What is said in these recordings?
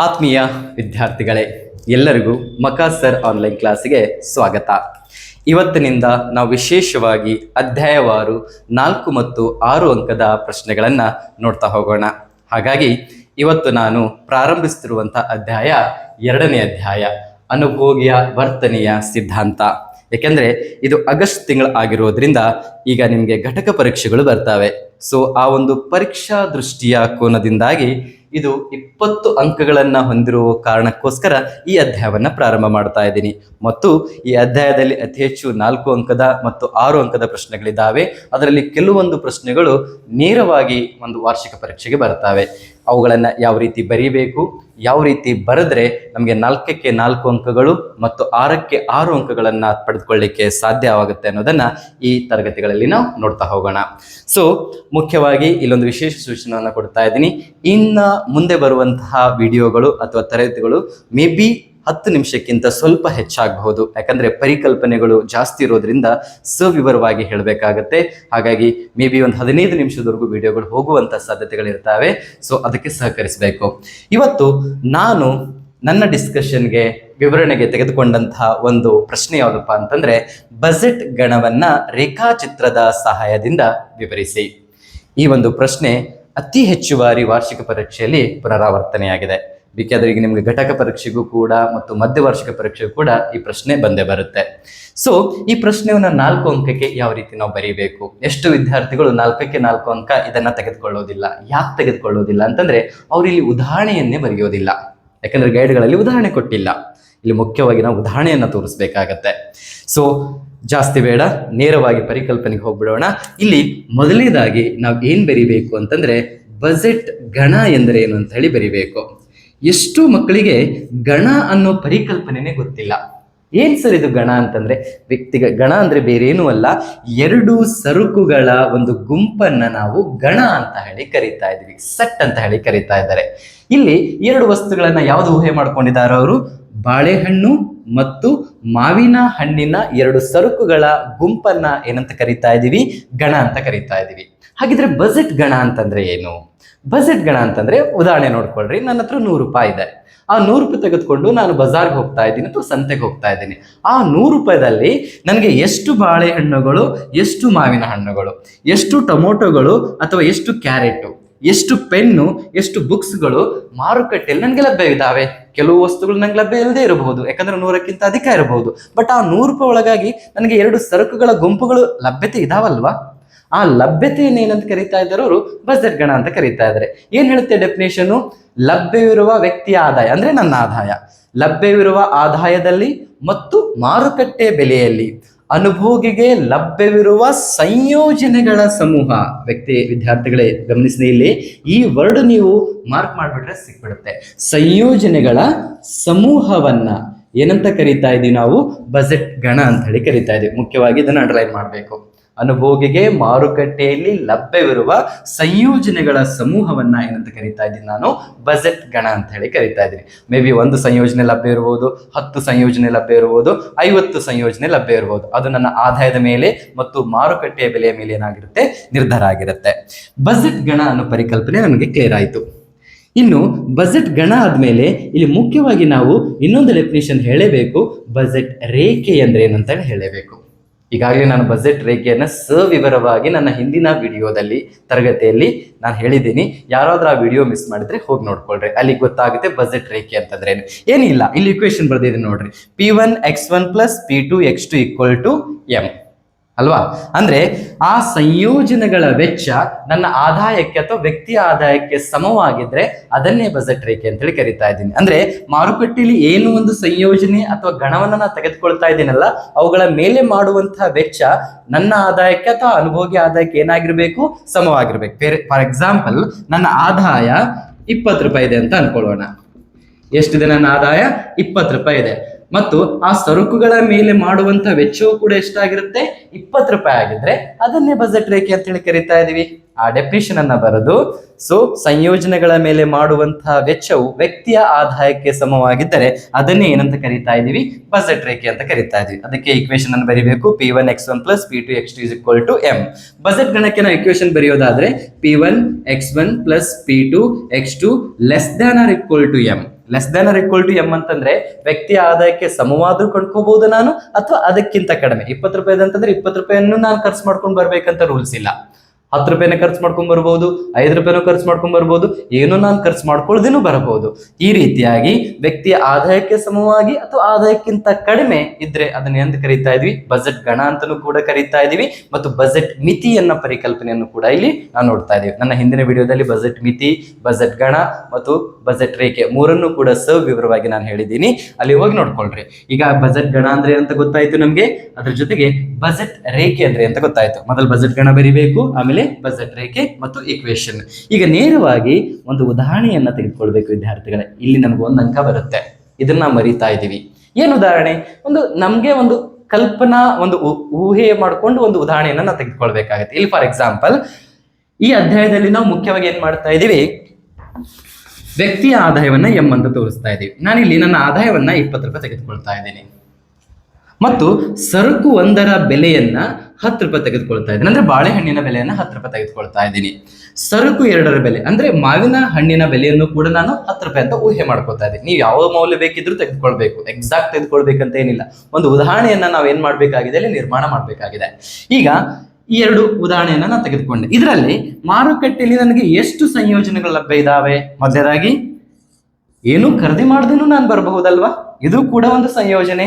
ಆತ್ಮೀಯ ವಿದ್ಯಾರ್ಥಿಗಳೇ, ಎಲ್ಲರಿಗೂ ಮಕಾಸರ್ ಆನ್ಲೈನ್ ಕ್ಲಾಸಿಗೆ ಸ್ವಾಗತ. ಇವತ್ತಿನಿಂದ ನಾವು ವಿಶೇಷವಾಗಿ ಅಧ್ಯಾಯವಾರು ನಾಲ್ಕು ಮತ್ತು ಆರು ಅಂಕದ ಪ್ರಶ್ನೆಗಳನ್ನು ನೋಡ್ತಾ ಹೋಗೋಣ. ಹಾಗಾಗಿ ಇವತ್ತು ನಾನು ಪ್ರಾರಂಭಿಸುತ್ತಿರುವಂಥ ಅಧ್ಯಾಯ ಎರಡನೇ ಅಧ್ಯಾಯ, ಅನುಭೋಗಿಯ ವರ್ತನೆಯ ಸಿದ್ಧಾಂತ. ಏಕೆಂದರೆ ಇದು ಆಗಸ್ಟ್ ತಿಂಗಳು ಆಗಿರೋದ್ರಿಂದ ಈಗ ನಿಮಗೆ ಘಟಕ ಪರೀಕ್ಷೆಗಳು ಬರ್ತವೆ. ಸೊ ಆ ಒಂದು ಪರೀಕ್ಷಾ ದೃಷ್ಟಿಯ ಕೋನದಿಂದಾಗಿ ಇದು ಇಪ್ಪತ್ತು ಅಂಕಗಳನ್ನು ಹೊಂದಿರುವ ಕಾರಣಕ್ಕೋಸ್ಕರ ಈ ಅಧ್ಯಾಯವನ್ನು ಪ್ರಾರಂಭ ಮಾಡ್ತಾ ಇದ್ದೀನಿ. ಮತ್ತು ಈ ಅಧ್ಯಾಯದಲ್ಲಿ ಅತಿ ಹೆಚ್ಚು ನಾಲ್ಕು ಅಂಕದ ಮತ್ತು ಆರು ಅಂಕದ ಪ್ರಶ್ನೆಗಳಿದ್ದಾವೆ. ಅದರಲ್ಲಿ ಕೆಲವೊಂದು ಪ್ರಶ್ನೆಗಳು ನೇರವಾಗಿ ಒಂದು ವಾರ್ಷಿಕ ಪರೀಕ್ಷೆಗೆ ಬರ್ತವೆ ಅವುಗಳನ್ನು ಯಾವ ರೀತಿ ಬರೀಬೇಕು, ಯಾವ ರೀತಿ ಬರೆದ್ರೆ ನಮಗೆ ನಾಲ್ಕಕ್ಕೆ ನಾಲ್ಕು ಅಂಕಗಳು ಮತ್ತು ಆರಕ್ಕೆ ಆರು ಅಂಕಗಳನ್ನು ಪಡೆದುಕೊಳ್ಳಿಕ್ಕೆ ಸಾಧ್ಯವಾಗುತ್ತೆ ಅನ್ನೋದನ್ನು ಈ ತರಗತಿಗಳಲ್ಲಿ ನಾವು ನೋಡ್ತಾ ಹೋಗೋಣ. ಸೊ ಮುಖ್ಯವಾಗಿ ಇಲ್ಲೊಂದು ವಿಶೇಷ ಸೂಚನೆಯನ್ನು ಕೊಡ್ತಾ ಇದ್ದೀನಿ. ಇನ್ನು ಮುಂದೆ ಬರುವಂತಹ ವಿಡಿಯೋಗಳು ಅಥವಾ ತರಗತಿಗಳು ಮೇ ಬಿ ಹತ್ತು ನಿಮಿಷಕ್ಕಿಂತ ಸ್ವಲ್ಪ ಹೆಚ್ಚಾಗಬಹುದು. ಯಾಕಂದ್ರೆ ಪರಿಕಲ್ಪನೆಗಳು ಜಾಸ್ತಿ ಇರೋದ್ರಿಂದ ಸವಿವರವಾಗಿ ಹೇಳಬೇಕಾಗತ್ತೆ. ಹಾಗಾಗಿ ಮೇ ಬಿ ಒಂದು ಹದಿನೈದು ನಿಮಿಷದವರೆಗೂ ವಿಡಿಯೋಗಳು ಹೋಗುವಂತ ಸಾಧ್ಯತೆಗಳಿರ್ತಾವೆ. ಸೊ, ಅದಕ್ಕೆ ಸಹಕರಿಸಬೇಕು. ಇವತ್ತು ನಾನು ನನ್ನ ಡಿಸ್ಕಷನ್ಗೆ ವಿವರಣೆಗೆ ತೆಗೆದುಕೊಂಡಂತಹ ಒಂದು ಪ್ರಶ್ನೆ ಯಾವುದಪ್ಪ ಅಂತಂದ್ರೆ, ಬಜೆಟ್ ಗಣವನ್ನ ರೇಖಾಚಿತ್ರದ ಸಹಾಯದಿಂದ ವಿವರಿಸಿ. ಈ ಒಂದು ಪ್ರಶ್ನೆ ಅತಿ ಹೆಚ್ಚು ಬಾರಿ ವಾರ್ಷಿಕ ಪರೀಕ್ಷೆಯಲ್ಲಿ ಪುನರಾವರ್ತನೆಯಾಗಿದೆ. ಬೇಕಾದ್ರೆ ಈಗ ನಿಮಗೆ ಘಟಕ ಪರೀಕ್ಷೆಗೂ ಕೂಡ ಮತ್ತು ಮಧ್ಯವಾರ್ಷಿಕ ಪರೀಕ್ಷೆಗೂ ಕೂಡ ಈ ಪ್ರಶ್ನೆ ಬಂದೇ ಬರುತ್ತೆ. ಸೊ ಈ ಪ್ರಶ್ನೆಯನ್ನ ನಾಲ್ಕು ಅಂಕಕ್ಕೆ ಯಾವ ರೀತಿ ನಾವು ಬರೀಬೇಕು? ಎಷ್ಟು ವಿದ್ಯಾರ್ಥಿಗಳು ನಾಲ್ಕಕ್ಕೆ ನಾಲ್ಕು ಅಂಕ ಇದನ್ನ ತೆಗೆದುಕೊಳ್ಳೋದಿಲ್ಲ? ಯಾಕೆ ತೆಗೆದುಕೊಳ್ಳೋದಿಲ್ಲ ಅಂತಂದ್ರೆ ಅವ್ರು ಇಲ್ಲಿ ಉದಾಹರಣೆಯನ್ನೇ ಬರೆಯೋದಿಲ್ಲ. ಯಾಕಂದ್ರೆ ಗೈಡ್ಗಳಲ್ಲಿ ಉದಾಹರಣೆ ಕೊಟ್ಟಿಲ್ಲ. ಇಲ್ಲಿ ಮುಖ್ಯವಾಗಿ ನಾವು ಉದಾಹರಣೆಯನ್ನು ತೋರಿಸ್ಬೇಕಾಗತ್ತೆ. ಸೊ ಜಾಸ್ತಿ ಬೇಡ, ನೇರವಾಗಿ ಪರಿಕಲ್ಪನೆಗೆ ಹೋಗ್ಬಿಡೋಣ. ಇಲ್ಲಿ ಮೊದಲನೇದಾಗಿ ನಾವು ಏನ್ ಬರಿಬೇಕು ಅಂತಂದ್ರೆ ಬಜೆಟ್ ಗಣ ಎಂದರೆ ಏನು ಅಂತ ಹೇಳಿ ಬರಿಬೇಕು. ಎಷ್ಟು ಮಕ್ಕಳಿಗೆ ಗಣ ಅನ್ನೋ ಪರಿಕಲ್ಪನೆನೇ ಗೊತ್ತಿಲ್ಲ. ಏನ್ ಸರ್ ಇದು ಗಣ ಅಂತಂದ್ರೆ? ವ್ಯಕ್ತಿಗ ಗಣ ಅಂದ್ರೆ ಬೇರೇನೂ ಅಲ್ಲ, ಎರಡು ಸರಕುಗಳ ಒಂದು ಗುಂಪನ್ನ ನಾವು ಗಣ ಅಂತ ಹೇಳಿ ಕರಿತಾ ಇದ್ವಿ, ಸಟ್ ಅಂತ ಹೇಳಿ ಕರಿತಾ ಇದ್ದಾರೆ. ಇಲ್ಲಿ ಎರಡು ವಸ್ತುಗಳನ್ನ ಯಾವ್ದು ಊಹೆ ಮಾಡ್ಕೊಂಡಿದ್ದಾರೆ ಅವರು? ಬಾಳೆಹಣ್ಣು ಮತ್ತು ಮಾವಿನ ಹಣ್ಣಿನ ಎರಡು ಸರಕುಗಳ ಗುಂಪನ್ನ ಏನಂತ ಕರಿತಾ ಇದೀವಿ? ಗಣ ಅಂತ ಕರಿತಾ ಇದೀವಿ. ಹಾಗಿದ್ರೆ ಬಜೆಟ್ ಗಣ ಅಂತಂದ್ರೆ ಏನು? ಬಜೆಟ್ ಗಣ ಅಂತಂದ್ರೆ ಉದಾಹರಣೆ ನೋಡ್ಕೊಳ್ರಿ, ನನ್ನ ಹತ್ರ ನೂರು ರೂಪಾಯಿ ಇದೆ. ಆ ನೂರು ರೂಪಾಯಿ ತೆಗೆದುಕೊಂಡು ನಾನು ಬಜಾರ್ಗೆ ಹೋಗ್ತಾ ಇದ್ದೀನಿ ಅಥವಾ ಸಂತೆಗೆ ಹೋಗ್ತಾ ಇದ್ದೀನಿ. ಆ ನೂರು ರೂಪಾಯಿದಲ್ಲಿ ನನಗೆ ಎಷ್ಟು ಬಾಳೆಹಣ್ಣುಗಳು, ಎಷ್ಟು ಮಾವಿನ ಹಣ್ಣುಗಳು, ಎಷ್ಟು ಟೊಮೊಟೊಗಳು ಅಥವಾ ಎಷ್ಟು ಕ್ಯಾರೆಟು, ಎಷ್ಟು ಪೆನ್ನು, ಎಷ್ಟು ಬುಕ್ಸ್ಗಳು ಮಾರುಕಟ್ಟೆಯಲ್ಲಿ ನನಗೆ ಲಭ್ಯವಿದ್ದಾವೆ ಕೆಲವು ವಸ್ತುಗಳು ನಂಗೆ ಲಭ್ಯ ಇಲ್ಲದೆ ಇರಬಹುದು. ಯಾಕಂದ್ರೆ ನೂರಕ್ಕಿಂತ ಅಧಿಕ ಇರಬಹುದು. ಬಟ್ ಆ ನೂರು ರೂಪಾಯಿ ಒಳಗಾಗಿ ನನಗೆ ಎರಡು ಸರಕುಗಳ ಗುಂಪುಗಳು ಲಭ್ಯತೆ ಇದಾವಲ್ವಾ? ಆ ಲಭ್ಯತೆಯನ್ನು ಏನಂತ ಕರೀತಾ ಇದ್ದಾರೆ ಅವರು? ಬಜೆಟ್ ಗಣ ಅಂತ ಕರೀತಾ ಇದ್ದಾರೆ. ಏನ್ ಹೇಳುತ್ತೆ ಡೆಫಿನೇಷನ್ ಲಭ್ಯವಿರುವ ವ್ಯಕ್ತಿಯ ಆದಾಯ ಅಂದ್ರೆ ನನ್ನ ಆದಾಯ. ಲಭ್ಯವಿರುವ ಆದಾಯದಲ್ಲಿ ಮತ್ತು ಮಾರುಕಟ್ಟೆ ಬೆಲೆಯಲ್ಲಿ. ಅನುಭೋಗಿಗೆ ಲಭ್ಯವಿರುವ ಸಂಯೋಜನೆಗಳ ಸಮೂಹ. ವ್ಯಕ್ತಿ, ವಿದ್ಯಾರ್ಥಿಗಳೇ ಗಮನಿಸಿದ ಇಲ್ಲಿ. ಈ ವರ್ಡ್ ನೀವು ಮಾರ್ಕ್ ಮಾಡಿಬಿಟ್ರೆ ಸಿಕ್ಬಿಡುತ್ತೆ. ಸಂಯೋಜನೆಗಳ ಸಮೂಹವನ್ನ ಏನಂತ ಕರಿತಾ ಇದೀವಿ ನಾವು? ಬಜೆಟ್ ಗಣ ಅಂತ ಹೇಳಿ ಕರಿತಾ ಇದೀವಿ. ಮುಖ್ಯವಾಗಿ ಇದನ್ನ ಅಂಡರ್ಲೈನ್ ಮಾಡಬೇಕು. ಅನುಭೋಗಿಗೆ ಮಾರುಕಟ್ಟೆಯಲ್ಲಿ ಲಭ್ಯವಿರುವ ಸಂಯೋಜನೆಗಳ ಸಮೂಹವನ್ನ ಏನಂತ ಕರಿತಾ ಇದ್ದೀನಿ ನಾನು. ಬಜೆಟ್ ಗಣ ಅಂತ ಹೇಳಿ ಕರಿತಾ ಇದ್ದೀನಿ. ಮೇ ಬಿ ಒಂದು ಸಂಯೋಜನೆ ಲಭ್ಯ ಇರಬಹುದು ಹತ್ತು ಸಂಯೋಜನೆ ಲಭ್ಯ ಇರಬಹುದು ಐವತ್ತು ಸಂಯೋಜನೆ ಲಭ್ಯ ಇರಬಹುದು ಅದು ನನ್ನ ಆದಾಯದ ಮೇಲೆ ಮತ್ತು ಮಾರುಕಟ್ಟೆಯ ಬೆಲೆಯ ಮೇಲೆ ಏನಾಗಿರುತ್ತೆ? ನಿರ್ಧಾರ ಆಗಿರುತ್ತೆ. ಬಜೆಟ್ ಗಣ ಅನ್ನೋ ಪರಿಕಲ್ಪನೆ ನಮಗೆ ಕ್ಲಿಯರ್ ಆಯಿತು. ಇನ್ನು ಬಜೆಟ್ ಗಣ ಆದ್ಮೇಲೆ ಇಲ್ಲಿ ಮುಖ್ಯವಾಗಿ ನಾವು ಇನ್ನೊಂದು ಡೆಫಿನೇಷನ್ ಹೇಳಬೇಕು. ಬಜೆಟ್ ರೇಖೆ ಅಂದ್ರೆ ಏನಂತ ಹೇಳಿ ಹೇಳಬೇಕು. ಈಗಾಗಲೇ ನಾನು ಬಜೆಟ್ ರೇಖೆಯನ್ನು ಸವಿವರವಾಗಿ ನನ್ನ ಹಿಂದಿನ ವಿಡಿಯೋದಲ್ಲಿ, ತರಗತಿಯಲ್ಲಿ ನಾನು ಹೇಳಿದ್ದೀನಿ. ಯಾರಾದರೂ ಆ ವಿಡಿಯೋ ಮಿಸ್ ಮಾಡಿದ್ರೆ ಹೋಗಿ ನೋಡ್ಕೊಳ್ರಿ. ಅಲ್ಲಿ ಗೊತ್ತಾಗುತ್ತೆ ಬಜೆಟ್ ರೇಖೆ ಅಂತಂದ್ರೆ ಏನು. ಏನಿಲ್ಲ, ಇಲ್ಲಿ ಇಕ್ವೇಶನ್ ಬರ್ದಿದೆ ನೋಡ್ರಿ. P one X one plus P two X two equal to M ಅಲ್ವಾ? ಅಂದ್ರೆ ಆ ಸಂಯೋಜನೆಗಳ ವೆಚ್ಚ ನನ್ನ ಆದಾಯಕ್ಕೆ ಅಥವಾ ವ್ಯಕ್ತಿಯ ಆದಾಯಕ್ಕೆ ಸಮವಾಗಿದ್ರೆ ಅದನ್ನೇ ಬಜೆಟ್ ರೇಖೆ ಅಂತೇಳಿ ಕರಿತಾ ಇದ್ದೀನಿ. ಅಂದ್ರೆ ಮಾರುಕಟ್ಟೆಯಲ್ಲಿ ಏನು ಒಂದು ಸಂಯೋಜನೆ ಅಥವಾ ಗಣವನ್ನ ನಾನು ತೆಗೆದುಕೊಳ್ತಾ ಇದ್ದೀನಲ್ಲ, ಅವುಗಳ ಮೇಲೆ ಮಾಡುವಂತಹ ವೆಚ್ಚ ನನ್ನ ಆದಾಯಕ್ಕೆ ಅಥವಾ ಅನುಭೋಗಿ ಆದಾಯಕ್ಕೆ ಏನಾಗಿರ್ಬೇಕು? ಸಮವಾಗಿರ್ಬೇಕು. ಫಾರ್ ಎಕ್ಸಾಂಪಲ್ ನನ್ನ ಆದಾಯ ಇಪ್ಪತ್ತು ರೂಪಾಯಿ ಇದೆ ಅಂತ ಅನ್ಕೊಳ್ಳೋಣ. ಎಷ್ಟಿದೆ ನನ್ನ ಆದಾಯ? ಇಪ್ಪತ್ತು ರೂಪಾಯಿ ಇದೆ. ಮತ್ತು ಆ ಸರಕುಗಳ ಮೇಲೆ ಮಾಡುವಂತ ವೆಚ್ಚವು ಕೂಡ ಎಷ್ಟಾಗಿರುತ್ತೆ? ಇಪ್ಪತ್ತು ರೂಪಾಯಿ ಆಗಿದ್ರೆ ಅದನ್ನೇ ಬಜೆಟ್ ರೇಖೆ ಅಂತ ಹೇಳಿ ಕರಿತಾ ಇದೀವಿ. ಆ ಡೆಫಿನೇಷನ್ ಅನ್ನ ಬರೆದು ಸೊ ಸಂಯೋಜನೆಗಳ ಮೇಲೆ ಮಾಡುವಂತಹ ವೆಚ್ಚವು ವ್ಯಕ್ತಿಯ ಆದಾಯಕ್ಕೆ ಸಮವಾಗಿದ್ದರೆ ಅದನ್ನೇ ಏನಂತ ಕರಿತಾ ಇದೀವಿ? ಬಜೆಟ್ ರೇಖೆ ಅಂತ ಕರಿತಾ ಇದೀವಿ. ಅದಕ್ಕೆ ಇಕ್ವೇಶನ್ ಅನ್ನು ಬರಿಬೇಕು. P one X one plus P two X two is equal to M budget ಗಣಕ್ಕೆ ನಾವು equation ಬರೆಯೋದಾದ್ರೆ P one X one plus P two X two less than or equal to M less than or equal to M ಅಂತಂದ್ರೆ ವ್ಯಕ್ತಿಯ ಆದಾಯಕ್ಕೆ ಸಮವಾದ್ರೂ ಕೊಂಡ್ಕೋಬಹುದು ನಾನು ಅಥವಾ ಅದಕ್ಕಿಂತ ಕಡಿಮೆ. ಇಪ್ಪತ್ತು ರೂಪಾಯಿ ಅಂತಂದ್ರೆ ಇಪ್ಪತ್ತು ರೂಪಾಯಿಯನ್ನು ನಾನು ಖರ್ಚು ಮಾಡ್ಕೊಂಡು ಬರ್ಬೇಕಂತ ರೂಲ್ಸ್ ಇಲ್ಲ. ಹತ್ತು ರೂಪಾಯಿನ ಖರ್ಚು ಮಾಡ್ಕೊಂಡ್ ಬರ್ಬೋದು, ಐದು ರೂಪಾಯಿನೂ ಖರ್ಚು ಮಾಡ್ಕೊಂಡ್ ಬರ್ಬೋದು, ಏನೋ ನಾನು ಖರ್ಚು ಮಾಡ್ಕೊಳ್ಳೋದೇನು ಬರಬಹುದು ಈ ರೀತಿಯಾಗಿ ವ್ಯಕ್ತಿಯ ಆದಾಯಕ್ಕೆ ಸಮವಾಗಿ ಅಥವಾ ಆದಾಯಕ್ಕಿಂತ ಕಡಿಮೆ ಇದ್ರೆ ಅದನ್ನ ಎಂತ ಕರೀತಾ ಇದ್ವಿ? ಬಜೆಟ್ ಗಣ ಅಂತಲೂ ಕೂಡ ಕರೀತಾ ಇದೀವಿ ಮತ್ತು ಬಜೆಟ್ ಮಿತಿ ಅನ್ನೋ ಪರಿಕಲ್ಪನೆಯನ್ನು ಕೂಡ ಇಲ್ಲಿ ನಾವು ನೋಡ್ತಾ ಇದೀವಿ. ನನ್ನ ಹಿಂದಿನ ವಿಡಿಯೋದಲ್ಲಿ ಬಜೆಟ್ ಮಿತಿ, ಬಜೆಟ್ ಗಣ ಮತ್ತು ಬಜೆಟ್ ರೇಖೆ ಮೂರನ್ನು ಕೂಡ ಸವಿವರವಾಗಿ ನಾನು ಹೇಳಿದ್ದೀನಿ. ಅಲ್ಲಿ ಹೋಗಿ ನೋಡ್ಕೊಳ್ರಿ. ಈಗ ಬಜೆಟ್ ಗಣ ಅಂದ್ರೆ ಅಂತ ಗೊತ್ತಾಯ್ತು ನಮ್ಗೆ? ಅದ್ರ ಜೊತೆಗೆ ಬಜೆಟ್ ರೇಖೆ ಅಂದ್ರೆ ಅಂತ ಗೊತ್ತಾಯ್ತು? ಮೊದಲು ಬಜೆಟ್ ಗಣ ಬರಿಬೇಕು, ಆಮೇಲೆ ಬಜೆಟ್ ರೇಖೆ ಮತ್ತು ಇಕ್ವೇಶನ್ ಈಗ ನೇರವಾಗಿ ಒಂದು ಉದಾಹರಣೆಯನ್ನ ತೆಗೆದುಕೊಳ್ಬೇಕು ವಿದ್ಯಾರ್ಥಿಗಳೇ. ಇಲ್ಲಿ ನಮ್ಗೆ ಒಂದು ಅಂಕ ಬರುತ್ತೆ. ಇದನ್ನ ಮರಿತಾ ಇದ್ದೀವಿ ಏನು ಉದಾಹರಣೆ? ಒಂದು ನಮ್ಗೆ ಒಂದು ಕಲ್ಪನಾ, ಒಂದು ಊಹೆ ಮಾಡಿಕೊಂಡು ಒಂದು ಉದಾಹರಣೆಯನ್ನ ನಾವು ತೆಗೆದುಕೊಳ್ಬೇಕಾಗುತ್ತೆ. ಇಲ್ಲಿ ಫಾರ್ ಎಕ್ಸಾಂಪಲ್ ಈ ಅಧ್ಯಾಯದಲ್ಲಿ ನಾವು ಮುಖ್ಯವಾಗಿ ಏನ್ ಮಾಡ್ತಾ ಇದ್ದೀವಿ ವ್ಯಕ್ತಿಯ ಆದಾಯವನ್ನ ಎಂ ಅಂತ ತೋರಿಸ್ತಾ ಇದ್ದೀವಿ ನಾನಿಲ್ಲಿ ನನ್ನ ಆದಾಯವನ್ನ ಇಪ್ಪತ್ತು ರೂಪಾಯಿ ತೆಗೆದುಕೊಳ್ತಾ ಇದ್ದೀನಿ. ಮತ್ತು ಸರಕು ಒಂದರ ಬೆಲೆಯನ್ನ ಹತ್ತು ರೂಪಾಯಿ ತೆಗೆದುಕೊಳ್ತಾ ಇದ್ದೀನಿ. ಅಂದ್ರೆ ಬಾಳೆಹಣ್ಣಿನ ಬೆಲೆಯನ್ನ ಹತ್ತು ರೂಪಾಯಿ ತೆಗೆದುಕೊಳ್ತಾ ಇದ್ದೀನಿ. ಸರಕು ಎರಡರ ಬೆಲೆ, ಅಂದ್ರೆ ಮಾವಿನ ಹಣ್ಣಿನ ಬೆಲೆಯನ್ನು ಕೂಡ ನಾನು ಹತ್ತು ರೂಪಾಯಿ ಅಂತ ಊಹೆ ಮಾಡ್ಕೊತಾ ಇದ್ದೀನಿ. ನೀವು ಯಾವ ಮೌಲ್ಯ ಬೇಕಿದ್ರೂ ತೆಗೆದುಕೊಳ್ಬೇಕು. ಎಕ್ಸಾಕ್ಟ್ ತೆಗೆದುಕೊಳ್ಬೇಕಂತ ಏನಿಲ್ಲ. ಒಂದು ಉದಾಹರಣೆಯನ್ನ ನಾವು ಏನ್ ಮಾಡ್ಬೇಕಾಗಿದೆ? ಅಲ್ಲಿ ನಿರ್ಮಾಣ ಮಾಡ್ಬೇಕಾಗಿದೆ. ಈಗ ಈ ಎರಡು ಉದಾಹರಣೆಯನ್ನ ನಾನು ತೆಗೆದುಕೊಂಡೆ. ಇದರಲ್ಲಿ ಮಾರುಕಟ್ಟೆಯಲ್ಲಿ ನನಗೆ ಎಷ್ಟು ಸಂಯೋಜನೆಗಳು ಲಭ್ಯ ಇದಾವೆ? ಮೊದಲನೇದಾಗಿ ಏನು ಖರೀದಿ ಮಾಡ್ದೇನು ನಾನು ಬರಬಹುದಲ್ವಾ? ಇದು ಕೂಡ ಒಂದು ಸಂಯೋಜನೆ.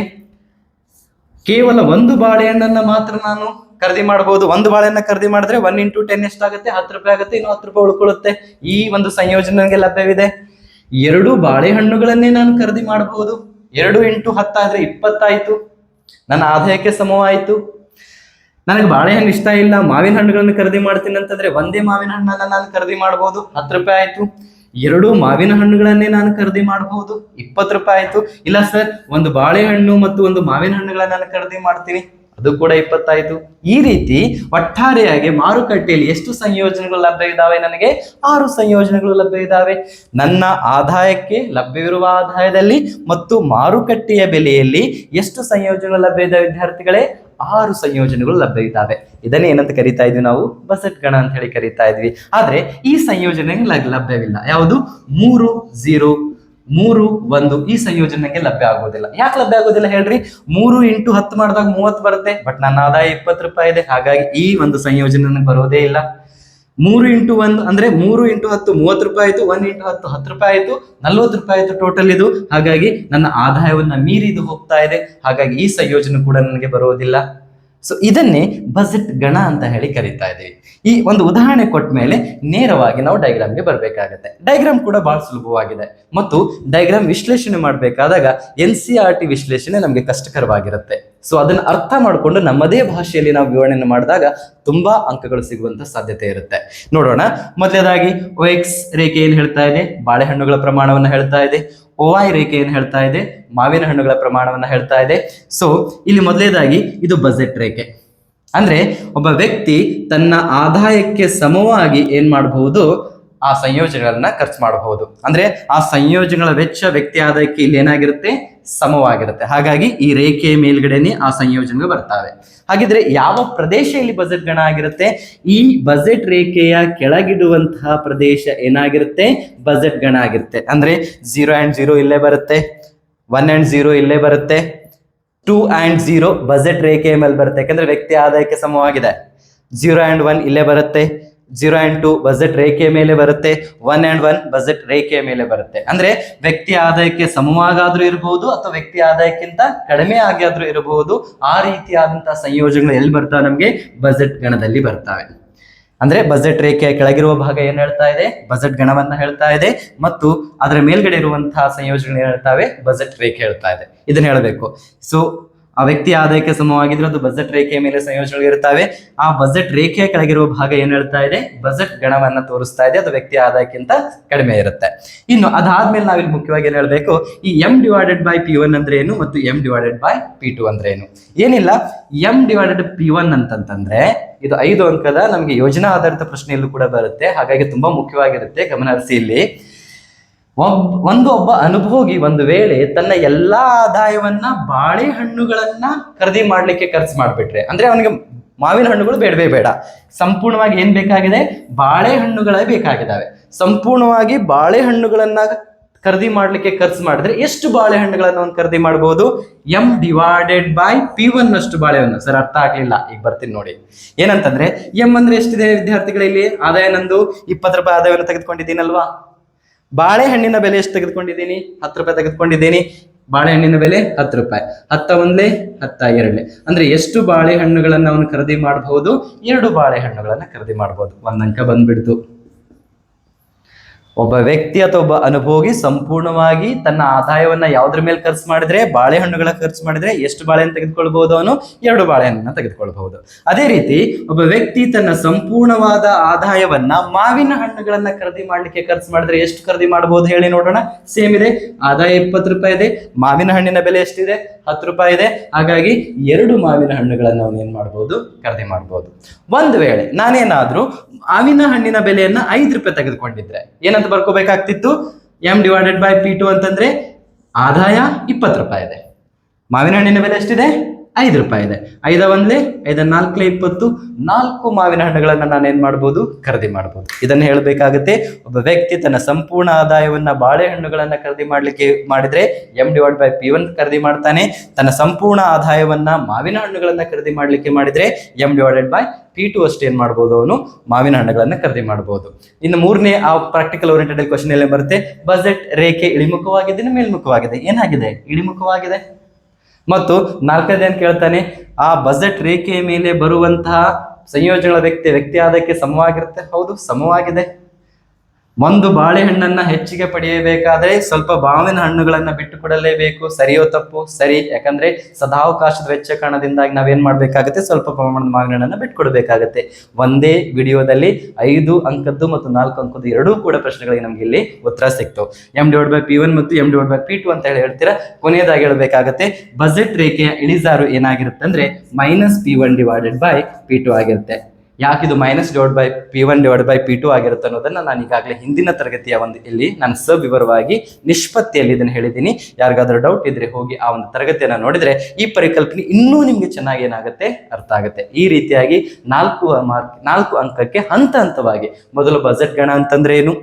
ಕೇವಲ ಒಂದು ಬಾಳೆಹಣ್ಣನ್ನ ಮಾತ್ರ ನಾನು ಖರೀದಿ ಮಾಡಬಹುದು. ಒಂದು ಬಾಳೆಹಣ್ಣ ಖರೀದಿ ಮಾಡಿದ್ರೆ ಒನ್ ಇಂಟು ಟೆನ್ ಎಷ್ಟಾಗುತ್ತೆ? ಹತ್ತು ರೂಪಾಯಿ ಆಗುತ್ತೆ, ಇನ್ನು ಹತ್ತು ರೂಪಾಯಿ ಉಳ್ಕೊಳ್ಳುತ್ತೆ. ಈ ಒಂದು ಸಂಯೋಜನೆ ನನಗೆ ಲಭ್ಯವಿದೆ. ಎರಡು ಬಾಳೆಹಣ್ಣುಗಳನ್ನೇ ನಾನು ಖರೀದಿ ಮಾಡಬಹುದು. ಎರಡು ಇಂಟು ಹತ್ತಾದ್ರೆ ಇಪ್ಪತ್ತಾಯ್ತು. ನನ್ನ ಆದಾಯಕ್ಕೆ ಸಮವಾಯಿತು. ನನಗೆ ಬಾಳೆಹಣ್ಣು ಇಷ್ಟ ಇಲ್ಲ, ಮಾವಿನ ಹಣ್ಣುಗಳನ್ನು ಖರೀದಿ ಮಾಡ್ತೀನಿ ಅಂತಂದ್ರೆ ಒಂದೇ ಮಾವಿನ ಹಣ್ಣನ್ನ ನಾನು ಖರೀದಿ ಮಾಡಬಹುದು. ಹತ್ತು ರೂಪಾಯಿ ಆಯ್ತು. ಎರಡು ಮಾವಿನ ಹಣ್ಣುಗಳನ್ನೇ ನಾನು ಖರೀದಿ ಮಾಡಬಹುದು? ಇಪ್ಪತ್ತು ರೂಪಾಯಿ ಆಯ್ತು. ಇಲ್ಲ ಸರ್, ಒಂದು ಬಾಳೆಹಣ್ಣು ಮತ್ತು ಒಂದು ಮಾವಿನ ಹಣ್ಣುಗಳನ್ನ ನಾನು ಖರೀದಿ ಮಾಡ್ತೀನಿ. ಅದು ಕೂಡ ಇಪ್ಪತ್ತಾಯ್ತು. ಈ ರೀತಿ ಒಟ್ಟಾರೆಯಾಗಿ ಮಾರುಕಟ್ಟೆಯಲ್ಲಿ ಎಷ್ಟು ಸಂಯೋಜನೆಗಳು ಲಭ್ಯ ಇದಾವೆ ನನಗೆ? ಆರು ಸಂಯೋಜನೆಗಳು ಲಭ್ಯ ಇದಾವೆ. ನನ್ನ ಆದಾಯಕ್ಕೆ ಲಭ್ಯವಿರುವ ಆದಾಯದಲ್ಲಿ ಮತ್ತು ಮಾರುಕಟ್ಟೆಯ ಬೆಲೆಯಲ್ಲಿ ಎಷ್ಟು ಸಂಯೋಜನೆಗಳು ಲಭ್ಯ ಇದಾವೆ, ವಿದ್ಯಾರ್ಥಿಗಳೇ? ಆರು ಸಂಯೋಜನೆಗಳು ಲಭ್ಯ ಇದ್ದಾವೆ. ಇದನ್ನೇ ಏನಂತ ಕರಿತಾ ಇದ್ವಿ ನಾವು? ಬಸಟ್ ಗಣ ಅಂತ ಹೇಳಿ ಕರಿತಾ ಇದ್ವಿ. ಆದ್ರೆ ಈ ಸಂಯೋಜನೆ ಲಭ್ಯವಿಲ್ಲ. ಯಾವುದು? ಮೂರು ಝೀರೋ ಮೂರು, ಒಂದು ಈ ಸಂಯೋಜನೆಗೆ ಲಭ್ಯ ಆಗೋದಿಲ್ಲ. ಯಾಕೆ ಲಭ್ಯ ಆಗೋದಿಲ್ಲ ಹೇಳ್ರಿ? ಮೂರು ಇಂಟು ಹತ್ತು ಮಾಡಿದಾಗ ಮೂವತ್ತು ಬರುತ್ತೆ. ಬಟ್ ನನ್ನ ಆದಾಯ ಇಪ್ಪತ್ತು ರೂಪಾಯಿ ಇದೆ. ಹಾಗಾಗಿ ಈ ಒಂದು ಸಂಯೋಜನೆ ಬರೋದೇ ಇಲ್ಲ. ಮೂರು ಇಂಟು ಒಂದು ಅಂದ್ರೆ ಮೂರು ಇಂಟು ಹತ್ತು, ಮೂವತ್ತು ರೂಪಾಯಿ ಆಯ್ತು ಒನ್ ಇಂಟು ಹತ್ತು ಹತ್ತು ರೂಪಾಯಿ ಆಯ್ತು, ನಲ್ವತ್ತು ರೂಪಾಯಿ ಆಯ್ತು ಟೋಟಲ್ ಇದು. ಹಾಗಾಗಿ ನನ್ನ ಆದಾಯವನ್ನ ಮೀರಿ ಇದು ಹೋಗ್ತಾ ಇದೆ. ಹಾಗಾಗಿ ಈ ಸಂಯೋಜನೆ ಕೂಡ ನನಗೆ ಬರೋದಿಲ್ಲ ಸೊ ಇದನ್ನೇ ಬಜೆಟ್ ಗಣ ಅಂತ ಹೇಳಿ ಕರಿತಾ ಇದ್ದೀವಿ. ಈ ಒಂದು ಉದಾಹರಣೆ ಕೊಟ್ಟ ಮೇಲೆ ನೇರವಾಗಿ ನಾವು ಡೈಗ್ರಾಮ್ಗೆ ಬರಬೇಕಾಗತ್ತೆ. ಡೈಗ್ರಾಮ್ ಕೂಡ ಬಹಳ ಸುಲಭವಾಗಿದೆ. ಮತ್ತು ಡೈಗ್ರಾಮ್ ವಿಶ್ಲೇಷಣೆ ಮಾಡಬೇಕಾದಾಗ ಎನ್ ಸಿ ಆರ್ ಟಿ ವಿಶ್ಲೇಷಣೆ ನಮಗೆ ಕಷ್ಟಕರವಾಗಿರುತ್ತೆ. ಸೊ ಅದನ್ನ ಅರ್ಥ ಮಾಡಿಕೊಂಡು ನಮ್ಮದೇ ಭಾಷೆಯಲ್ಲಿ ನಾವು ವಿವರಣೆಯನ್ನು ಮಾಡಿದಾಗ ತುಂಬಾ ಅಂಕಗಳು ಸಿಗುವಂತ ಸಾಧ್ಯತೆ ಇರುತ್ತೆ. ನೋಡೋಣ. ಮೊದಲನೇದಾಗಿ ಒ ಎಕ್ಸ್ ರೇಖೆ ಏನ್ ಹೇಳ್ತಾ ಇದೆ? ಬಾಳೆಹಣ್ಣುಗಳ ಪ್ರಮಾಣವನ್ನ ಹೇಳ್ತಾ ಇದೆ. ಓವಾಯ್ ರೇಖೆ ಏನ್ ಹೇಳ್ತಾ ಇದೆ? ಮಾವಿನ ಹಣ್ಣುಗಳ ಪ್ರಮಾಣವನ್ನ ಹೇಳ್ತಾ ಇದೆ. ಸೊ ಇಲ್ಲಿ ಮೊದಲನೇದಾಗಿ ಇದು ಬಜೆಟ್ ರೇಖೆ. ಅಂದ್ರೆ ಒಬ್ಬ ವ್ಯಕ್ತಿ ತನ್ನ ಆದಾಯಕ್ಕೆ ಸಮವಾಗಿ ಏನ್ ಮಾಡಬಹುದು? ಆ ಸಂಯೋಜನೆಗಳನ್ನ ಖರ್ಚು ಮಾಡಬಹುದು. ಅಂದ್ರೆ ಆ ಸಂಯೋಜನೆಗಳ ವೆಚ್ಚ ವ್ಯಕ್ತಿ ಆದಾಯಕ್ಕೆ ಇಲ್ಲಿ ಏನಾಗಿರುತ್ತೆ? ಸಮವಾಗಿರುತ್ತೆ. ಹಾಗಾಗಿ ಈ ರೇಖೆಯ ಮೇಲ್ಗಡೆನೆ ಆ ಸಂಯೋಜನೆಗಳು ಬರ್ತಾವೆ. ಹಾಗಿದ್ರೆ ಯಾವ ಪ್ರದೇಶ ಇಲ್ಲಿ ಬಜೆಟ್ ಗಣ ಆಗಿರುತ್ತೆ? ಈ ಬಜೆಟ್ ರೇಖೆಯ ಕೆಳಗಿಡುವಂತಹ ಪ್ರದೇಶ ಏನಾಗಿರುತ್ತೆ? ಬಜೆಟ್ ಗಣ ಆಗಿರುತ್ತೆ. ಅಂದ್ರೆ ಜೀರೋ ಆ್ಯಂಡ್ ಜೀರೋ ಇಲ್ಲೇ ಬರುತ್ತೆ. ಒನ್ ಆ್ಯಂಡ್ ಜೀರೋ ಇಲ್ಲೇ ಬರುತ್ತೆ. ಟೂ ಆ್ಯಂಡ್ ಝೀರೋ ಬಜೆಟ್ ರೇಖೆಯ ಮೇಲೆ ಬರುತ್ತೆ. ಯಾಕಂದ್ರೆ ವ್ಯಕ್ತಿ ಆದಾಯಕ್ಕೆ ಸಮವಾಗಿದೆ. ಜೀರೋ ಆ್ಯಂಡ್ ಒನ್ ಇಲ್ಲೇ ಬರುತ್ತೆ. ಜೀರೋ ಆ್ಯಂಡ್ ಟು ಬಜೆಟ್ ರೇಖೆಯ ಮೇಲೆ ಬರುತ್ತೆ. ಒನ್ ಆ್ಯಂಡ್ ಒನ್ ಬಜೆಟ್ ರೇಖೆಯ ಮೇಲೆ ಬರುತ್ತೆ. ಅಂದ್ರೆ ವ್ಯಕ್ತಿ ಆದಾಯಕ್ಕೆ ಸಮವಾಗಾದರೂ ಇರಬಹುದು ಅಥವಾ ವ್ಯಕ್ತಿ ಆದಾಯಕ್ಕಿಂತ ಕಡಿಮೆ ಆಗಿ ಆದರೂ ಇರಬಹುದು ಆ ರೀತಿಯಾದಂತಹ ಸಂಯೋಜನೆಗಳು ಎಲ್ಲಿ ಬರ್ತಾವೆ ನಮಗೆ? ಬಜೆಟ್ ಗಣದಲ್ಲಿ ಬರ್ತವೆ. ಅಂದ್ರೆ ಬಜೆಟ್ ರೇಖೆಯ ಕೆಳಗಿರುವ ಭಾಗ ಏನ್ ಹೇಳ್ತಾ ಇದೆ? ಬಜೆಟ್ ಗಣವನ್ನ ಹೇಳ್ತಾ ಇದೆ ಮತ್ತು ಅದರ ಮೇಲ್ಗಡೆ ಇರುವಂತಹ ಸಂಯೋಜನೆ ಹೇಳ್ತಾವೆ? ಬಜೆಟ್ ರೇಖೆ ಹೇಳ್ತಾ ಇದೆ. ಇದನ್ನ ಹೇಳಬೇಕು. ಸೊ ಆ ವ್ಯಕ್ತಿ ಆದಾಯಕ್ಕೆ ಸಮವಾಗಿದ್ರೆ ಅದು ಬಜೆಟ್ ರೇಖೆಯ ಮೇಲೆ ಸಂಯೋಜನೆಗಳು ಇರ್ತವೆ. ಆ ಬಜೆಟ್ ರೇಖೆಯ ಕೆಳಗಿರುವ ಭಾಗ ಏನ್ ಹೇಳ್ತಾ ಇದೆ? ಬಜೆಟ್ ಗಣವನ್ನ ತೋರಿಸ್ತಾ ಇದೆ. ಅದು ವ್ಯಕ್ತಿ ಆದಾಯಕ್ಕಿಂತ ಕಡಿಮೆ ಇರುತ್ತೆ. ಇನ್ನು ಅದಾದ್ಮೇಲೆ ನಾವಿಲ್ಲಿ ಮುಖ್ಯವಾಗಿ ಏನ್ ಹೇಳ್ಬೇಕು? ಈ M divided by P one ಅಂದ್ರೆ ಏನು ಮತ್ತು M divided by P two ಅಂದ್ರೆ ಏನು? ಏನಿಲ್ಲ. ಎಂ ಡಿವೈಡೆಡ್ ಪಿ ಒನ್ ಅಂತಂತಂದ್ರೆ ಇದು ಐದು ಅಂಕದ ನಮಗೆ ಯೋಜನಾ ಆಧಾರಿತ ಪ್ರಶ್ನೆಯಲ್ಲೂ ಕೂಡ ಬರುತ್ತೆ. ಹಾಗಾಗಿ ತುಂಬಾ ಮುಖ್ಯವಾಗಿರುತ್ತೆ ಗಮನಹರಿಸಿ ಇಲ್ಲಿ. ಒಬ್, ಒಂದು ಒಬ್ಬ ಅನುಭೋಗಿ ಒಂದು ವೇಳೆ ತನ್ನ ಎಲ್ಲಾ ಆದಾಯವನ್ನ ಬಾಳೆಹಣ್ಣುಗಳನ್ನ ಖರೀದಿ ಮಾಡ್ಲಿಕ್ಕೆ ಖರ್ಚು ಮಾಡ್ಬಿಟ್ರೆ, ಅಂದ್ರೆ ಅವನಿಗೆ ಮಾವಿನ ಹಣ್ಣುಗಳು ಬೇಡವೇ ಬೇಡ. ಸಂಪೂರ್ಣವಾಗಿ ಏನ್ ಬೇಕಾಗಿದೆ? ಬಾಳೆಹಣ್ಣುಗಳೇ ಬೇಕಾಗಿದ್ದಾವೆ. ಸಂಪೂರ್ಣವಾಗಿ ಬಾಳೆಹಣ್ಣುಗಳನ್ನ ಖರೀದಿ ಮಾಡ್ಲಿಕ್ಕೆ ಖರ್ಚು ಮಾಡಿದ್ರೆ ಎಷ್ಟು ಬಾಳೆಹಣ್ಣುಗಳನ್ನ ಒಂದು ಖರೀದಿ ಮಾಡಬಹುದು M divided by P one ಅಷ್ಟು ಬಾಳೆಹಣ್ಣು. ಸರ್, ಅರ್ಥ ಆಗ್ಲಿಲ್ಲ. ಈಗ ಬರ್ತೀನಿ ನೋಡಿ. ಏನಂತಂದ್ರೆ ಎಂ ಅಂದ್ರೆ ಎಷ್ಟಿದೆ ವಿದ್ಯಾರ್ಥಿಗಳಲ್ಲಿ? ಆದಾಯ ನಂದು ಇಪ್ಪತ್ತು ರೂಪಾಯಿ ಆದಾಯವನ್ನು ತೆಗೆದುಕೊಂಡಿದ್ದೀನಲ್ವಾ? ಬಾಳೆಹಣ್ಣಿನ ಬೆಲೆ ಎಷ್ಟು ತೆಗೆದುಕೊಂಡಿದ್ದೀನಿ? ಹತ್ತು ರೂಪಾಯಿ ತೆಗೆದುಕೊಂಡಿದ್ದೀನಿ. ಬಾಳೆಹಣ್ಣಿನ ಬೆಲೆ ಹತ್ತು ರೂಪಾಯಿ. ಹತ್ತ ಒಂದ್ಲೆ, ಹತ್ತ ಎರಡ್ಲೆ. ಅಂದ್ರೆ ಎಷ್ಟು ಬಾಳೆಹಣ್ಣುಗಳನ್ನ ಅವನು ಖರೀದಿ ಮಾಡಬಹುದು ಎರಡು ಬಾಳೆಹಣ್ಣುಗಳನ್ನ ಖರೀದಿ ಮಾಡಬಹುದು ಒಂದ್ ಅಂಕ ಬಂದ್ಬಿಡ್ತು. ಒಬ್ಬ ವ್ಯಕ್ತಿ ಅಥವಾ ಒಬ್ಬ ಅನುಭೋಗಿ ಸಂಪೂರ್ಣವಾಗಿ ತನ್ನ ಆದಾಯವನ್ನ ಯಾವ್ದ್ರ ಮೇಲೆ ಖರ್ಚು ಮಾಡಿದ್ರೆ, ಬಾಳೆಹಣ್ಣುಗಳ ಖರ್ಚು ಮಾಡಿದ್ರೆ ಎಷ್ಟು ಬಾಳೆಹಣ್ಣು ತೆಗೆದುಕೊಳ್ಬಹುದು ಅವನು? ಎರಡು ಬಾಳೆಹಣ್ಣನ್ನ ತೆಗೆದುಕೊಳ್ಬಹುದು. ಅದೇ ರೀತಿ ಒಬ್ಬ ವ್ಯಕ್ತಿ ತನ್ನ ಸಂಪೂರ್ಣವಾದ ಆದಾಯವನ್ನ ಮಾವಿನ ಹಣ್ಣುಗಳನ್ನ ಖರೀದಿ ಮಾಡ್ಲಿಕ್ಕೆ ಖರ್ಚು ಮಾಡಿದ್ರೆ ಎಷ್ಟು ಖರೀದಿ ಮಾಡಬಹುದು ಹೇಳಿ ನೋಡೋಣ. ಸೇಮ್ ಇದೆ. ಆದಾಯ ಇಪ್ಪತ್ತು ರೂಪಾಯಿ ಇದೆ. ಮಾವಿನ ಹಣ್ಣಿನ ಬೆಲೆ ಎಷ್ಟಿದೆ? ಹತ್ತು ರೂಪಾಯಿ ಇದೆ. ಹಾಗಾಗಿ ಎರಡು ಮಾವಿನ ಹಣ್ಣುಗಳನ್ನ ಅವನು ಏನ್ ಮಾಡಬಹುದು ಖರೀದಿ ಮಾಡಬಹುದು ಒಂದು ವೇಳೆ ನಾನೇನಾದ್ರೂ ಮಾವಿನ ಹಣ್ಣಿನ ಬೆಲೆಯನ್ನ ಐದು ರೂಪಾಯಿ ತೆಗೆದುಕೊಂಡಿದ್ರೆ ಏನಂತ ಬರ್ಕೋಬೇಕಾಗ್ತಿತ್ತು. M divided by P two ಅಂತಂದ್ರೆ ಆದಾಯ ಇಪ್ಪತ್ತು ರೂಪಾಯಿ ಇದೆ. ಮಾವಿನ ಹಣ್ಣಿನ ಬೆಲೆ ಎಷ್ಟಿದೆ? ಐದು ರೂಪಾಯಿ ಇದೆ. ಐದ ಒಂದ್ಲೆ, ಐದ ನಾಲ್ಕಲೆ ಇಪ್ಪತ್ತು. ನಾಲ್ಕು ಮಾವಿನ ಹಣ್ಣುಗಳನ್ನ ನಾನು ಏನ್ ಮಾಡ್ಬೋದು? ಖರೀದಿ ಮಾಡ್ಬೋದು. ಇದನ್ನ ಹೇಳಬೇಕಾಗುತ್ತೆ, ಒಬ್ಬ ವ್ಯಕ್ತಿ ತನ್ನ ಸಂಪೂರ್ಣ ಆದಾಯವನ್ನ ಬಾಳೆಹಣ್ಣುಗಳನ್ನ ಖರೀದಿ ಮಾಡ್ಲಿಕ್ಕೆ ಮಾಡಿದ್ರೆ M divide by P one ಖರೀದಿ ಮಾಡ್ತಾನೆ. ತನ್ನ ಸಂಪೂರ್ಣ ಆದಾಯವನ್ನ ಮಾವಿನ ಹಣ್ಣುಗಳನ್ನ ಖರೀದಿ ಮಾಡ್ಲಿಕ್ಕೆ ಮಾಡಿದ್ರೆ M divided by P two ಅಷ್ಟು ಏನು ಮಾಡ್ಬೋದು ಅವನು? ಮಾವಿನ ಹಣ್ಣುಗಳನ್ನು ಖರೀದಿ ಮಾಡಬಹುದು ಇನ್ನು ಮೂರನೇ, ಆ ಪ್ರಾಕ್ಟಿಕಲ್ ಓರಿಯೆಂಟೆಡ್ ಕ್ವಶನ್ ಎಲ್ಲ ಬರುತ್ತೆ. ಬಜೆಟ್ ರೇಖೆ ಇಳಿಮುಖವಾಗಿದೆ ಮೇಲ್ಮುಖವಾಗಿದೆ. ಏನಾಗಿದೆ? ಇಳಿಮುಖವಾಗಿದೆ. ಮತ್ತು ನಾಲ್ಕನೇ ಏನು ಕೇಳ್ತಾನೆ? ಆ ಬಜೆಟ್ ರೇಖೆಯ ಮೇಲೆ ಬರುವಂತಹ ಸಂಯೋಜನೆಗಳ ವ್ಯಕ್ತಿ ವ್ಯಕ್ತಿ ಆದಕ್ಕೆ ಸಮವಾಗಿರುತ್ತೆ? ಹೌದು, ಸಮವಾಗಿದೆ. ಒಂದು ಬಾಳೆಹಣ್ಣನ್ನ ಹೆಚ್ಚಿಗೆ ಪಡೆಯಬೇಕಾದ್ರೆ ಸ್ವಲ್ಪ ಬಾವಿನ ಹಣ್ಣುಗಳನ್ನ ಬಿಟ್ಟು ಕೊಡಲೇಬೇಕು ಸರಿಯೋ ತಪ್ಪು? ಸರಿ. ಯಾಕಂದ್ರೆ ಸದಾವಕಾಶದ ವೆಚ್ಚ ಕಾರಣದಿಂದಾಗಿ ನಾವೇನ್ ಮಾಡ್ಬೇಕಾಗುತ್ತೆ? ಸ್ವಲ್ಪ ಪ್ರಮಾಣದ ಮಾವಿನ ಬಿಟ್ಟು ಬಿಟ್ಕೊಡ್ಬೇಕಾಗತ್ತೆ ಒಂದೇ ವಿಡಿಯೋದಲ್ಲಿ ಐದು ಅಂಕದ್ದು ಮತ್ತು ನಾಲ್ಕು ಅಂಕದ್ದು ಎರಡೂ ಕೂಡ ಪ್ರಶ್ನೆಗಳಿಗೆ ನಮ್ಗೆ ಇಲ್ಲಿ ಉತ್ತರ ಸಿಕ್ತು. M divide by P one ಮತ್ತು M divide by P two ಅಂತ ಹೇಳಿ ಹೇಳ್ತೀರಾ? ಕೊನೆಯದಾಗಿ ಹೇಳಬೇಕಾಗತ್ತೆ, ಬಜೆಟ್ ರೇಖೆಯ ಇಳಿಜಾರು ಏನಾಗಿರುತ್ತೆ ಅಂದ್ರೆ minus P one divided by P two ಆಗಿರುತ್ತೆ. ಯಾಕೆ ಇದು minus divide by P one divide by P two ಆಗಿರುತ್ತೆ ಅನ್ನೋದನ್ನ ನಾನು ಈಗಾಗಲೇ ಹಿಂದಿನ ತರಗತಿಯ ಒಂದು ಇಲ್ಲಿ ನಾನು ಸವಿವರವಾಗಿ ನಿಷ್ಪತ್ತಿಯಲ್ಲಿ ಇದನ್ನು ಹೇಳಿದ್ದೀನಿ. ಯಾರಿಗಾದ್ರೂ ಡೌಟ್ ಇದ್ರೆ ಹೋಗಿ ಆ ಒಂದು ತರಗತಿಯನ್ನು ನೋಡಿದ್ರೆ ಈ ಪರಿಕಲ್ಪನೆ ಇನ್ನೂ ನಿಮಗೆ ಚೆನ್ನಾಗಿ ಏನಾಗುತ್ತೆ? ಅರ್ಥ ಆಗುತ್ತೆ. ಈ ರೀತಿಯಾಗಿ ನಾಲ್ಕು ಮಾರ್ಕ್ ನಾಲ್ಕು ಅಂಕಕ್ಕೆ ಹಂತ ಹಂತವಾಗಿ ಮೊದಲು ಬಜೆಟ್ ಗಣ ಅಂತಂದ್ರೆ ಏನು?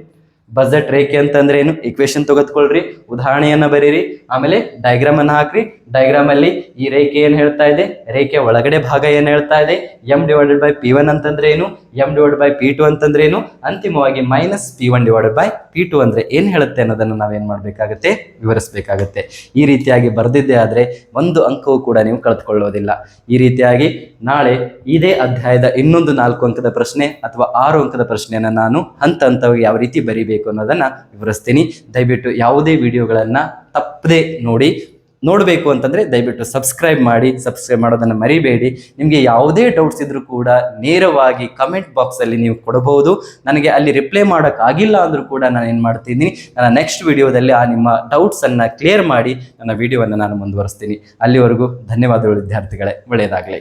ಬಜೆಟ್ ರೇಖೆ ಅಂತಂದ್ರೆ ಏನು? ಇಕ್ವೇಶನ್ ತೆಗೆದುಕೊಳ್ರಿ, ಉದಾಹರಣೆಯನ್ನ ಬರೀರಿ, ಆಮೇಲೆ ಡಯಾಗ್ರಾಮ್ ಅನ್ನ ಹಾಕ್ರಿ. ಡೈಗ್ರಾಮ್ ಅಲ್ಲಿ ಈ ರೇಖೆ ಏನ್ ಹೇಳ್ತಾ ಇದೆ? ರೇಖೆ ಒಳಗಡೆ ಭಾಗ ಏನ್ ಹೇಳ್ತಾ ಇದೆ? M divided by P one ಅಂತಂದ್ರೆ ಏನು? M divide by P two ಅಂತಂದ್ರೆ ಏನು? ಅಂತಿಮವಾಗಿ minus P one divided by P two ಅಂದ್ರೆ ಏನ್ ಹೇಳುತ್ತೆ ಅನ್ನೋದನ್ನ ನಾವೇನ್ ಮಾಡ್ಬೇಕಾಗತ್ತೆ? ವಿವರಿಸಬೇಕಾಗತ್ತೆ. ಈ ರೀತಿಯಾಗಿ ಬರೆದಿದ್ದೆ ಆದ್ರೆ ಒಂದು ಅಂಕವು ಕೂಡ ನೀವು ಕಳೆದುಕೊಳ್ಳೋದಿಲ್ಲ. ಈ ರೀತಿಯಾಗಿ ನಾಳೆ ಇದೇ ಅಧ್ಯಾಯದ ಇನ್ನೊಂದು ನಾಲ್ಕು ಅಂಕದ ಪ್ರಶ್ನೆ ಅಥವಾ ಆರು ಅಂಕದ ಪ್ರಶ್ನೆಯನ್ನ ನಾನು ಹಂತ ಹಂತವಾಗಿ ಯಾವ ರೀತಿ ಬರಿಬೇಕು? ಅನ್ನೋದನ್ನ ವಿವರಿಸ್ತೀನಿ. ದಯವಿಟ್ಟು ಯಾವುದೇ ವಿಡಿಯೋಗಳನ್ನ ತಪ್ಪದೆ ನೋಡಿ, ನೋಡಬೇಕು ಅಂತಂದರೆ ದಯವಿಟ್ಟು ಸಬ್ಸ್ಕ್ರೈಬ್ ಮಾಡಿ ಸಬ್ಸ್ಕ್ರೈಬ್ ಮಾಡೋದನ್ನ ಮರಿಬೇಡಿ. ನಿಮಗೆ ಯಾವುದೇ ಡೌಟ್ಸ್ ಇದ್ದರೂ ಕೂಡ ನೇರವಾಗಿ ಕಮೆಂಟ್ ಬಾಕ್ಸಲ್ಲಿ ನೀವು ಕೊಡಬಹುದು. ನನಗೆ ಅಲ್ಲಿ ರಿಪ್ಲೈ ಮಾಡೋಕ್ಕಾಗಿಲ್ಲ ಅಂದರೂ ಕೂಡ ನಾನು ಏನು ಮಾಡ್ತಿದ್ದೀನಿ ನನ್ನ ನೆಕ್ಸ್ಟ್ ವಿಡಿಯೋದಲ್ಲಿ ಆ ನಿಮ್ಮ ಡೌಟ್ಸ್ ಅನ್ನ ಕ್ಲಿಯರ್ ಮಾಡಿ, ನನ್ನ ವಿಡಿಯೋವನ್ನು ನಾನು ಮುಂದುವರಿಸ್ತೀನಿ. ಅಲ್ಲಿವರೆಗೂ ಧನ್ಯವಾದಗಳು ವಿದ್ಯಾರ್ಥಿಗಳೇ. ಒಳ್ಳೆಯದಾಗಲಿ.